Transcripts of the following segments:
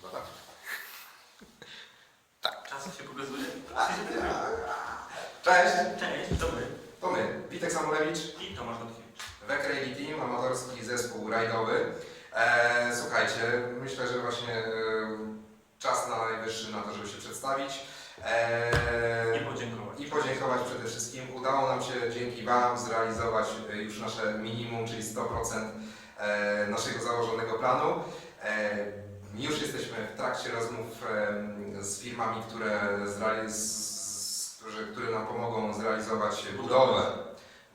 Chyba tak. tak. Czasem się pokazuje. Tak. A, tak Cześć, To my. to my, Witek Samolewicz, I Tomasz Gotkiewicz. Wekrejli Team, amatorski zespół rajdowy. E, słuchajcie, myślę, że właśnie e, czas na najwyższy na to, żeby się przedstawić. E, I podziękować. i podziękować przede wszystkim. Udało nam się dzięki Wam zrealizować e, już nasze minimum, czyli 100% e, naszego założonego planu. Już jesteśmy w trakcie rozmów z firmami, które, z, które nam pomogą zrealizować budowę,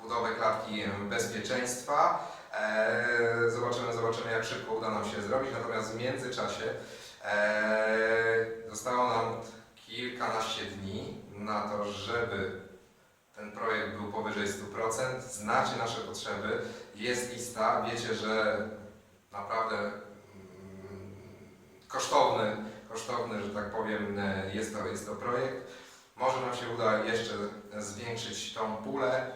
budowę klatki bezpieczeństwa. E, Zobaczymy, zobaczymy jak szybko uda nam się zrobić. Natomiast w międzyczasie e, zostało nam kilkanaście dni na to, żeby ten projekt był powyżej 100%. Znacie nasze potrzeby, jest lista, wiecie, że naprawdę kosztowny, kosztowny, że tak powiem, e, jest to, jest to projekt. Może nam się uda jeszcze zwiększyć tą pulę,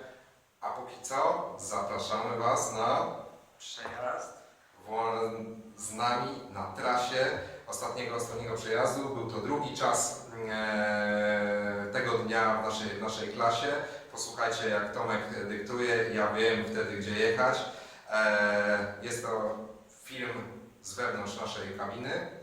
a póki co zapraszamy Was na Przejazd. Z nami na trasie ostatniego ostatniego przejazdu. Był to drugi czas e, tego dnia w naszej, w naszej klasie. Posłuchajcie jak Tomek dyktuje, ja wiem wtedy gdzie jechać. E, jest to film z wewnątrz naszej kabiny.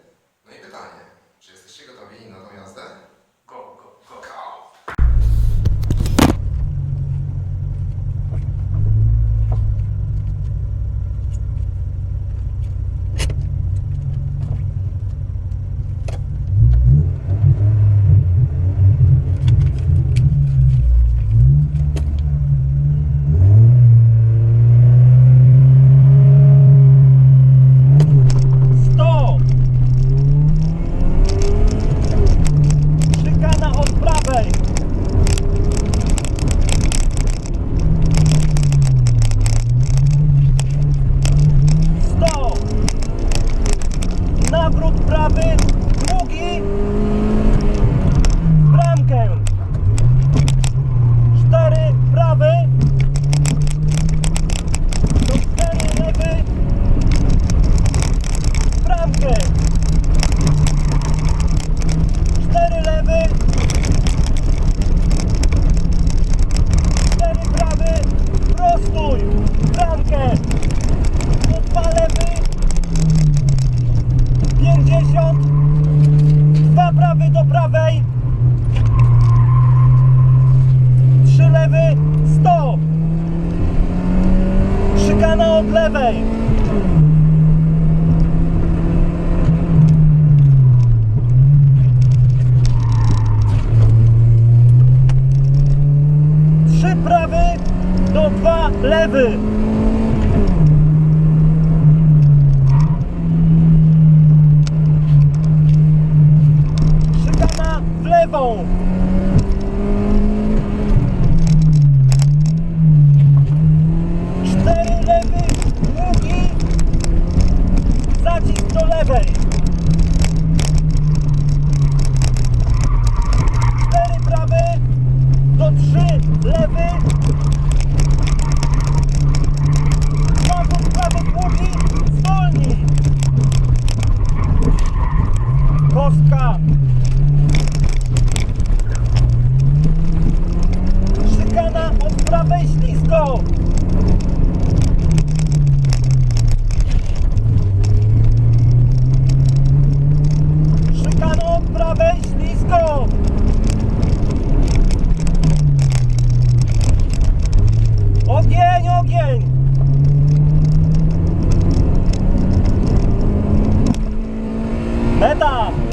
Szykana Szykana od prawej ślisko Szykana od prawej ślisko Ogień, ogień! Meta!